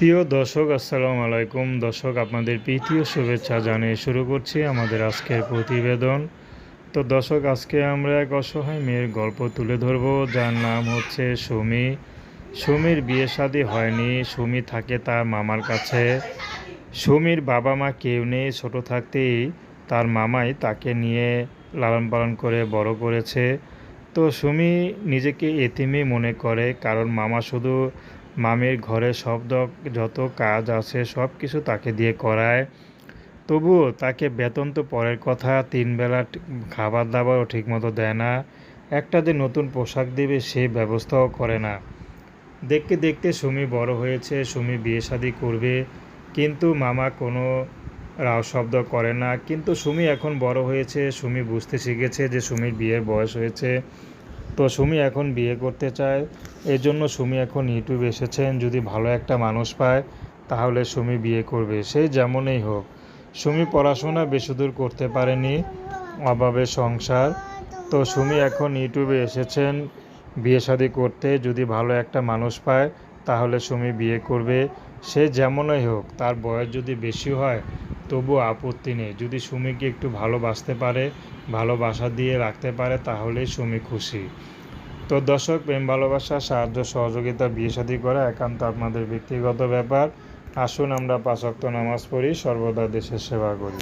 প্রিয় দর্শক, আসসালামু আলাইকুম। দর্শক, আপনাদের প্রীতীয় শুভেচ্ছা জানিয়ে শুরু করছি আমাদের আজকের প্রতিবেদন। তো দর্শক, আজকে আমরা এক অসহায় মেয়ের গল্প তুলে ধরব, যার নাম হচ্ছে সুমি। সুমির বিয়ে শাদী হয়নি, সুমি থাকে তার মামার কাছে। সুমির বাবা মা কেউ নেই, ছোটো থাকতেই তার মামাই তাকে নিয়ে লালন পালন করে বড় করেছে। তো সুমি নিজেকে এতিমই মনে করে, কারণ মামা শুধু মামির ঘরে সব দ- যত কাজ আছে সব কিছু তাকে দিয়ে করায়। তবুও তাকে বেতন তো পরের কথা, তিন বেলা খাবার দাবারও ঠিকমতো দেয় না। একটা যে নতুন পোশাক দেবে সে ব্যবস্থাও করে না। দেখতে দেখতে সুমি বড় হয়েছে, সুমি বিয়ে শাদী করবে। কিন্তু মামা কোনো রাও শব্দ করে না। কিন্তু সুমি এখন বড় হয়েছে, সুমি বুঝতে শিখেছে যে সুমির বিয়ের বয়স হয়েছে। তো সুমি এখন বিয়ে করতে চায়। এই জন্য সুমি এখন ইউটিউবে এসেছেন। যদি ভালো একটা মানুষ পায়, তাহলে সুমি বিয়ে করবে। সে যেমনই হোক, সুমি পড়াশোনা বেশি দূর করতে পারেনি, অভাবে সংসার। তো সুমি এখন ইউটিউবে এসেছেন বিয়ে শাদী করতে। যদি ভালো একটা মানুষ পায়, তাহলে সুমি বিয়ে করবে। সে যেমনই হোক, তার বয়স যদি বেশি হয় তবু আপত্তি নেই। যদি সুমিকে একটু ভালোবাসতে পারে, ভালোবাসা দিয়ে রাখতে পারে, তাহলেই সুমি খুশি। তো দর্শক, প্রেম, ভালোবাসা, সাহায্য, সহযোগিতা, বিয়ে শাদী করা একান্ত আপনাদের ব্যক্তিগত ব্যাপার। আসুন আমরা পাঁচক্ত নামাজ পড়ি, সর্বদা দেশের সেবা করি।